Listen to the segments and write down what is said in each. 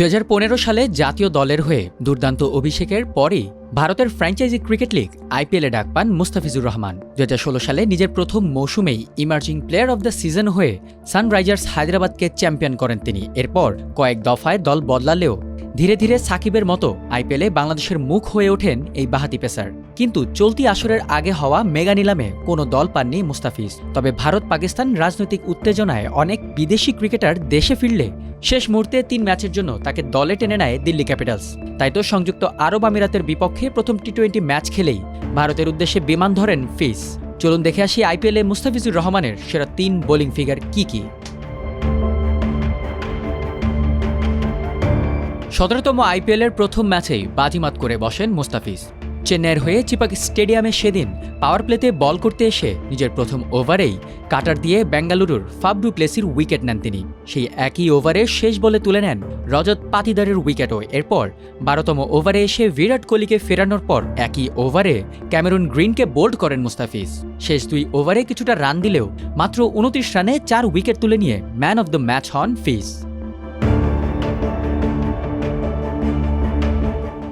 দুই হাজার পনেরো সালে জাতীয় দলের হয়ে দুর্দান্ত অভিষেকের পরই ভারতের ফ্র্যাঞ্চাইজি ক্রিকেট লিগ, আইপিএলে ডাক পান মুস্তাফিজুর রহমান। দু হাজার ষোলো সালে নিজের প্রথম মৌসুমেই emerging player of the season হয়ে সানরাইজার্স হায়দ্রাবাদকে চ্যাম্পিয়ন করেন তিনি। এরপর কয়েক দফায় দল বদলালেও ধীরে ধীরে সাকিবের মতো আইপিএলে বাংলাদেশের মুখ হয়ে ওঠেন এই বাহাতি পেসার। কিন্তু চলতি আসরের আগে হওয়া মেগা নিলামে কোনো দল পাননি মুস্তাফিজ। তবে ভারত পাকিস্তান রাজনৈতিক উত্তেজনায় অনেক বিদেশি ক্রিকেটার দেশে ফিরলে শেষ মুহূর্তে তিন ম্যাচের জন্য তাকে দলে টেনে নেয় দিল্লি ক্যাপিটালস। তাই তো সংযুক্ত আরব আমিরাতের বিপক্ষে প্রথম টি টোয়েন্টি ম্যাচ খেলেই ভারতের উদ্দেশ্যে বিমান ধরেন ফিস। চলুন দেখে আসি আইপিএলে মুস্তাফিজুর রহমানের সেরা তিন বোলিং ফিগার কি কি। সতেরোতম আইপিএলের প্রথম ম্যাচেই বাজিমাত করে বসেন মুস্তাফিজ। চেন্নাইয়ের হয়ে চিপাক স্টেডিয়ামে সেদিন পাওয়ার প্লেতে বল করতে এসে নিজের প্রথম ওভারেই কাটার দিয়ে বেঙ্গালুরুর ফাবডু প্লেসির উইকেট নেন তিনি। সেই একই ওভারে শেষ বলে তুলে নেন রজত পাতিদারের উইকেটও এরপর বারোতম ওভারে এসে বিরাট কোহলিকে ফেরানোর পর একই ওভারে ক্যামেরুন গ্রিনকে বোল্ড করেন মুস্তাফিজ। শেষ দুই ওভারে কিছুটা রান দিলেও মাত্র উনত্রিশ রানে চার উইকেট তুলে নিয়ে ম্যান অব দ্য ম্যাচ হন ফিস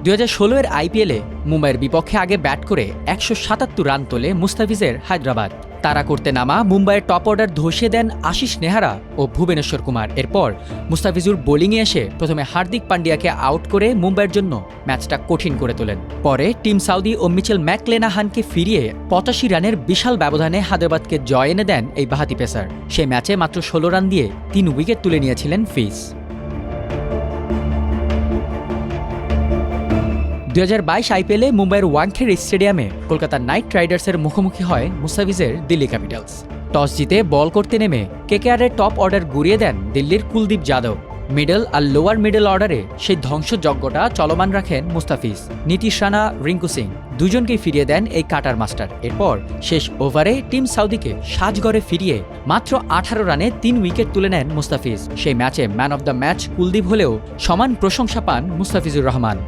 দুই হাজার ষোলো এর আইপিএলে মুম্বাইয়ের বিপক্ষে আগে ব্যাট করে একশো সাতাত্তর রান তোলে মুস্তাফিজের হায়দ্রাবাদ। তারা করতে নামা মুম্বাইয়ের টপ অর্ডার ধসিয়ে দেন আশিস নেহারা ও ভুবনেশ্বর কুমার। এরপর মুস্তাফিজুর বোলিংয়ে এসে প্রথমে হার্দিক পান্ডিয়াকে আউট করে মুম্বাইয়ের জন্য ম্যাচটা কঠিন করে তোলেন। পরে টিম সাউদি ও মিচেল ম্যাকলেনাহানকে ফিরিয়ে পঁচাশি রানের বিশাল ব্যবধানে হায়দ্রাবাদকে জয় এনে দেন এই বাহাতি পেসার। সেই ম্যাচে মাত্র ষোলো রান দিয়ে তিন উইকেট তুলে নিয়েছিলেন ফিস দুই হাজার বাইশ আইপিএলে মুম্বাইয়ের ওয়াংখেড় স্টেডিয়ামে কলকাতা নাইট রাইডার্সের মুখোমুখি হয় মুস্তাফিজের দিল্লি ক্যাপিটালস। টস জিতে বল করতে নেমে কেকেআরের টপ অর্ডার গুড়িয়ে দেন দিল্লির কুলদীপ যাদব। মিডল আর লোয়ার মিডল অর্ডারে সেই ধ্বংসযজ্ঞটা চলমান রাখেন মুস্তাফিজ। নীতিশ রানা, রিঙ্কু সিং দুজনকেই ফিরিয়ে দেন এই কাটার মাস্টার। এরপর শেষ ওভারে টিম সাউদিকে সাজগড়ে ফিরিয়ে মাত্র আঠারো রানে তিন উইকেট তুলে নেন মুস্তাফিজ। সেই ম্যাচে man of the match Kuldeep হলেও সমান প্রশংসা পান মুস্তাফিজুর রহমান।